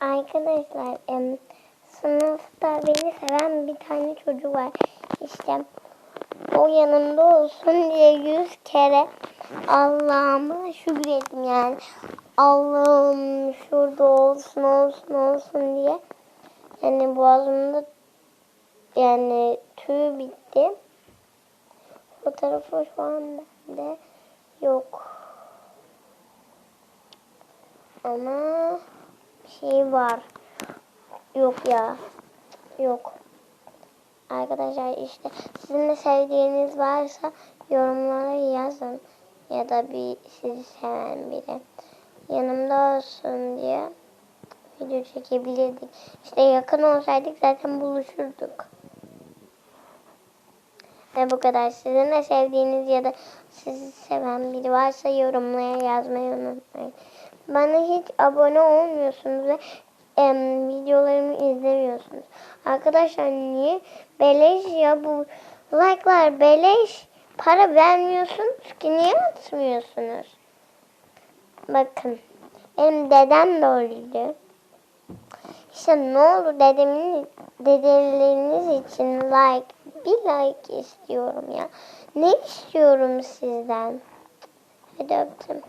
Arkadaşlar sınıfta beni seven bir tane çocuk var. İşte o yanımda olsun diye yüz kere Allah'ıma şükrettim yani. Allah'ım şurada olsun olsun olsun diye. Yani boğazımda yani tüy bitti. Fotoğrafı şu an bende yok. Ama şey var. Yok ya. Yok. Arkadaşlar işte sizin de sevdiğiniz varsa yorumlara yazın. Ya da bir sizi seven biri. Yanımda olsun diye video çekebilirdik. İşte yakın olsaydık zaten buluşurduk. Ve bu kadar. Sizin de sevdiğiniz ya da sizi seven biri varsa yorumlara yazmayı unutmayın. Bana hiç abone olmuyorsunuz ve em, videolarımı izlemiyorsunuz. Arkadaşlar niye? Beleş ya bu like'lar beleş. Para vermiyorsunuz ki niye atmıyorsunuz? Bakın benim dedem de öldü. İşte ne olur dedemin dedeleriniz için like bir like istiyorum ya. Ne istiyorum sizden? Hadi öptüm.